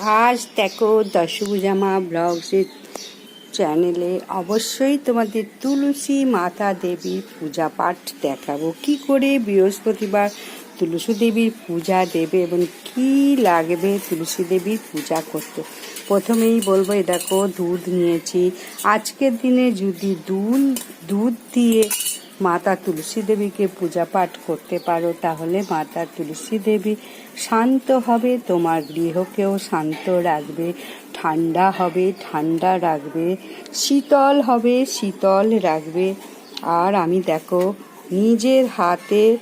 আজ দেখো দশভুজামা ব্লগসের চ্যানেলে অবশ্যই তোমাদের তুলসী মাতা দেবীর পূজা পাঠ দেখাবো। কি করে বৃহস্পতিবার তুলসী দেবীর পূজা দেবে এবং কি লাগবে তুলসী দেবীর পূজা করতে? প্রথমেই বলব দেখো দুধ নিয়েছি। আজকের দিনে যদি দুধ দুধ দিয়ে মাতা তুলসী দেবীকে পূজা পাঠ করতে পারো, তাহলে মাতা তুলসী দেবী শান্ত হবে, তোমার গৃহকেও শান্ত রাখবে, ঠান্ডা হবে, ঠান্ডা রাখবে, শীতল হবে, শীতল রাখবে। আর আমি দেখো, নিজের হাতে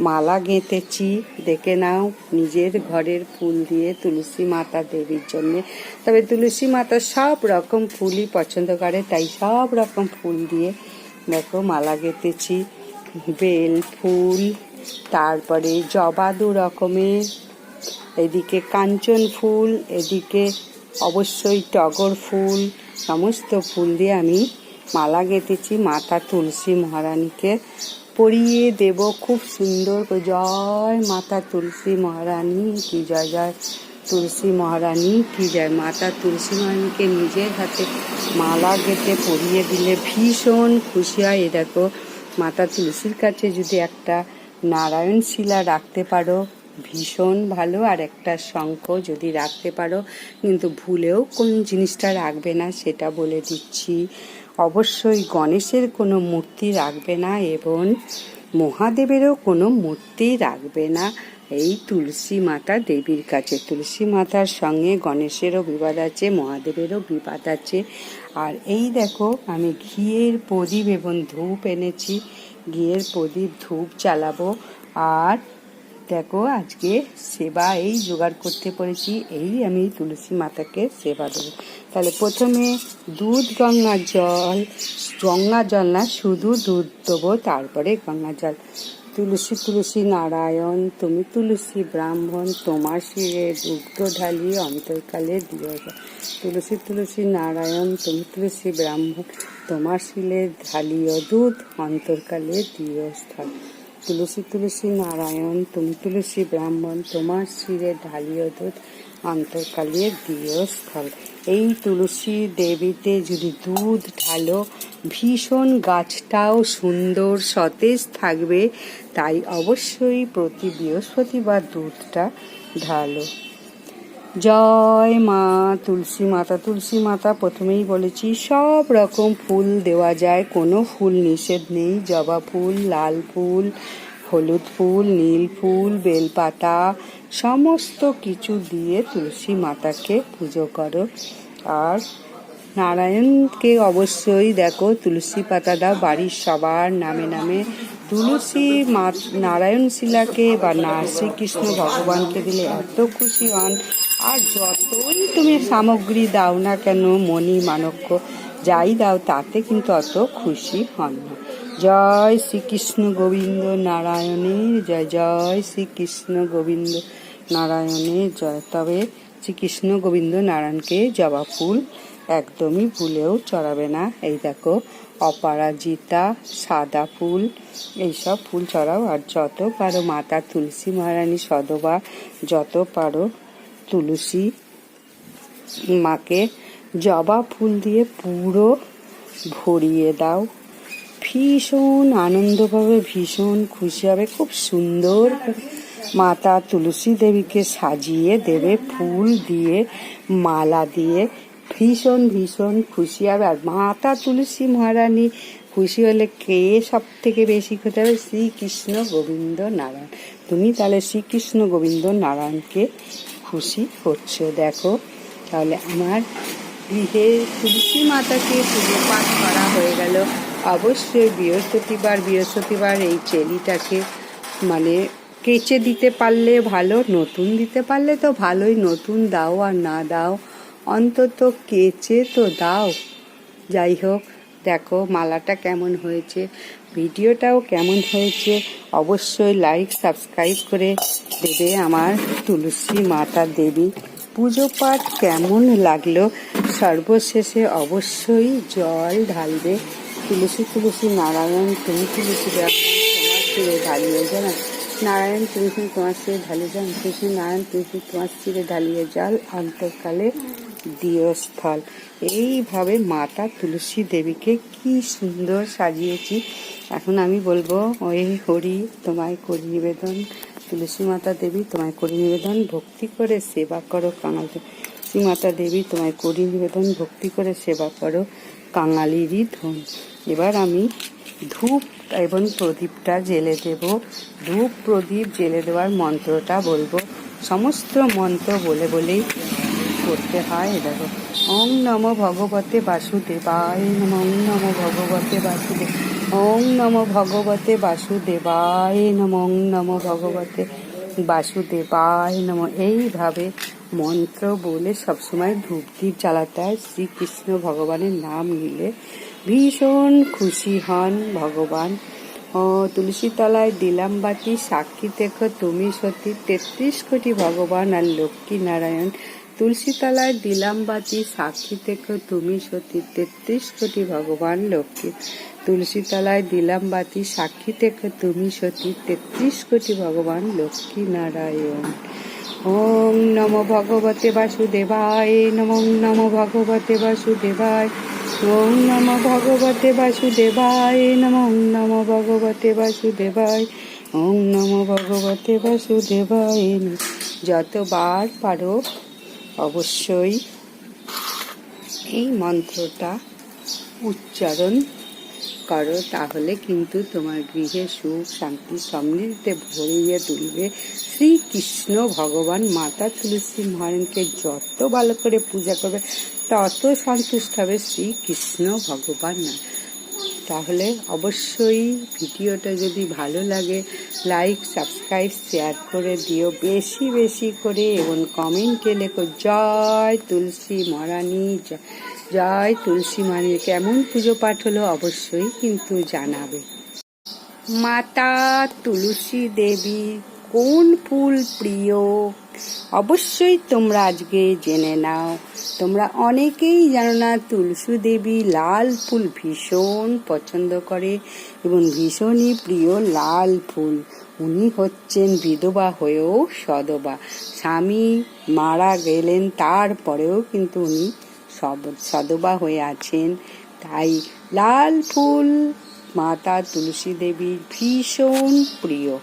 মালা গেঁথেছি, দেখে নাও, নিজের ঘরের ফুল দিয়ে তুলসী মাতা দেবীর জন্যে। তবে তুলসী মাতা সব রকম ফুলই পছন্দ করে, তাই সব রকম ফুল দিয়ে দেখো, মালা গেঁথেছি, বেল, ফুল, তারপরে জবা দু রকমের, এদিকে কাঞ্চন ফুল, এদিকে অবশ্যই টগর ফুল, সমস্ত ফুল দিয়ে আমি মালা গেঁথেছি, মাতা তুলসী মহারানীকে পরিয়ে দেব। খুব সুন্দর, জয় মাতা তুলসী মহারানী, কি জয় জয়। তুলসী মহারানী, কি যায় মাতা তুলসী মহারানীকে নিজের হাতে মালা গেঁথে পরিয়ে দিলে ভীষণ খুশি হয়। এ দেখো, মাতা তুলসীর কাছে যদি একটা নারায়ণ শিলা রাখতে পারো, ভীষণ ভালো। আর একটা শঙ্খ যদি রাখতে পারো, কিন্তু ভুলেও কোন জিনিসটা রাখবে না, সেটা বলে দিচ্ছি। অবশ্যই গণেশের কোনো মূর্তি রাখবে না, এবং মহাদেবেরও কোনো মূর্তি রাখবে না। এই তুলসী মাতা দেবীর কাছে। তুলসী মাতার সঙ্গে গণেশেরও বিবাদ আছে, মহাদেবেরও বিবাদ আছে। আর এই দেখো, আমি ঘিয়ের প্রদীপ এবং ধূপ এনেছি। ঘিয়ের প্রদীপ ধূপ চালাবো আর দেখো, আজকে সেবা এই জোগাড় করতে পড়েছি, এই আমি তুলসী মাতাকে সেবা দেবো। তাহলে প্রথমে দুধ, গঙ্গা জল গঙ্গা জল না, শুধু দুধ দেবো, তারপরে গঙ্গা জল। তুলসী তুলসী নারায়ণ, তুমি তুলসী ব্রাহ্মণ, তোমার শিরে দুগ্ধ ঢালি, অন্তর্কালে দিও তুলসী তুলসী নারায়ণ, তুমি তুলসী ব্রাহ্মণ, তোমার শিলে ঢালিও দুধ, অন্তর্কালে স্থল তুলসী তুলসী নারায়ণ, তুমি তুলসী ব্রাহ্মণ, তোমার শিরে ঢালিও দুধ, অন্তকালে দিও স্থল। এই তুলসী দেবীতে যদি দুধ ঢালো, ভীষণ গাছটাও সুন্দর সতেজ থাকবে। তাই অবশ্যই প্রতি বৃহস্পতিবার দুধটা ঢালো। জয় মা তুলসী মাতা তুলসী মাতা প্রথমেই বলেছি, সব রকম ফুল দেওয়া যায়, কোনো ফুল নিষেধ নেই, জবা ফুল, লাল ফুল, হলুদ ফুল, নীল ফুল, বেলপাতা, সমস্ত কিছু দিয়ে তুলসী মাতাকে পুজো করো। আর নারায়ণকে অবশ্যই দেখো, তুলসী পাতা দাও, বাড়ির সবার নামে নামে তুলসী মা, নারায়ণ শিলাকে বা না শ্রীকৃষ্ণ ভগবানকে দিলে এত খুশি হন। আর যতই তুমি সামগ্রী দাও না কেন, মণি মানক্য যাই দাও, তাতে কিন্তু অত খুশি হন না। জয় শ্রীকৃষ্ণ গোবিন্দ নারায়ণের জয় জয় শ্রীকৃষ্ণ গোবিন্দ নারায়ণের জয়। তবে শ্রীকৃষ্ণ গোবিন্দ নারায়ণকে জবা ফুল একদমই ভুলেও চড়াবে না। এই দেখো, অপরাজিতা, সাদা ফুল, এইসব ফুল চড়াও। আর যত পারো মাতা তুলসী মহারানী সদবা, যত পারো তুলসী মাকে জবা ফুল দিয়ে পুরো ভরিয়ে দাও। ভীষণ আনন্দ পাবে, ভীষণ খুশি হবে। খুব সুন্দর মাতা তুলসী দেবীকে সাজিয়ে দেবে, ফুল দিয়ে, মালা দিয়ে। ভীষণ ভীষণ খুশি হবে। আর মাতা তুলসী মহারানী খুশি হলে কে সব থেকে বেশি খুশি হবে? শ্রীকৃষ্ণ গোবিন্দ নারায়ণ। তুমি তাহলে শ্রীকৃষ্ণ গোবিন্দ নারায়ণকে খুশি হচ্ছে দেখো। তাহলে আমার গৃহে তুলসী মাতাকে পুজো পাঠ করা হয়ে গেল। অবশ্যই বৃহস্পতিবার বৃহস্পতিবার এই চেলিটাকে মানে কেচে দিতে পারলে ভালো, নতুন দিতে পারলে তো ভালোই, নতুন দাও আর না দাও। অন্তত কেচে তো দাও। যাই হোক দেখো মালাটা কেমন হয়েছে, ভিডিওটাও কেমন হয়েছে, অবশ্যই লাইক সাবস্ক্রাইব করে দেবে আমার তুলসী মাতা দেবী। পুজো পাঠ কেমন লাগল? সর্বশেষে অবশ্যই জল ঢালবে। তুলসী তুলসী নারায়ণ, তুমি তুলসী ব্রাহ্মণ তোমার ঢালিয়ে জানা নারায়ণ তুলসী তোমার শিরে ঢালিয়ে যান। তুলসী নারায়ণ তুলসী তোমার শিরে ঢালিয়ে জল অন্তকালে দিয়স্থল। এইভাবে মাতা তুলসী দেবীকে কি সুন্দর সাজিয়েছি। এখন আমি বলব ওই হরি, তোমায় করি নিবেদন। তুলসী মাতা দেবী, তোমায় করি নিবেদন। ভক্তি করে সেবা করো কাঙাল। তুলসী মাতা দেবী, তোমায় করি নিবেদন। ভক্তি করে সেবা করো কাঙালিরই ধন। এবার আমি ধূপ এবং প্রদীপটা জেলে দেব। ধূপ, প্রদীপ জেলে দেওয়ার মন্ত্রটা বলব। সমস্ত মন্ত্র বলে বলেই করতে হয় দেখো। ওং নম ভগবতে বাসুদেবায় ওং নম ভগবতে বাসুদেব ওং নম ভগবতে বাসুদেবায় নম ওং নম ভগবতে বাসুদেবায় নম। এইভাবে মন্ত্র বলে সবসময় ধূপ দ্বীপ জ্বালাতে হয়। শ্রীকৃষ্ণ ভগবানের নাম নিলে ভীষণ খুশি হন ভগবান। ও তুলসী তলায় দিলাম বাতি সাক্ষী দেখো তুমি সতী। তেত্রিশ কোটি ভগবান আর লক্ষ্মী নারায়ণ। তুলসী তলায় দিলাম বাতি সাক্ষী দেখো তুমি সতী। তেত্রিশ কোটি ভগবান লক্ষ্মী। তুলসী তলায় দিলাম বাতি সাক্ষী দেখো তুমি সতী। তেত্রিশ কোটি ভগবান লক্ষ্মী নারায়ণ। ওম নম ভগবতে বাসুদেবায়, নম নম ভগবতে বাসুদেবায়, ওম নম ভগবতে বাসুদেবায়, নম নম ভগবতে বাসুদেবায়, ওম নম ভগবতে বাসুদেবায়। যতবার পারো অবশ্যই এই মন্ত্রটা উচ্চারণ করো, তাহলে কিন্তু তোমার গৃহে সুখ, শান্তি সমৃদ্ধিতে ভরিয়ে তুলবে। শ্রীকৃষ্ণ ভগবান মাতা তুলসী মহারানকে যত ভালো করে পূজা করবে, তত সন্তুষ্ট হবে শ্রীকৃষ্ণ ভগবান। না তাহলে অবশ্যই ভিডিওটা যদি ভালো লাগে লাইক সাবস্ক্রাইব শেয়ার করে দিও। বেশি বেশি করে এবং কমেন্টে লেখো জয় তুলসী মহারানী জয় তুলসী মহারানী কেমন পুজো পাঠ হলো অবশ্যই কিন্তু জানাবে। মাতা তুলসী দেবী কোন ফুল প্রিয়? অবশ্যই তোমরা আজকে জেনে নাও। তোমরা অনেকেই জানো না তুলসী দেবী লাল ফুল ভীষণ পছন্দ করে এবং ভীষণই প্রিয় লাল ফুল। উনি হচ্ছেন বিধবা হয়েও সদবা। স্বামী মারা গেলেন, তারপরেও কিন্তু উনি সদবা হয়ে আছেন। তাই লাল ফুল মাতা তুলসী দেবীর ভীষণ প্রিয়।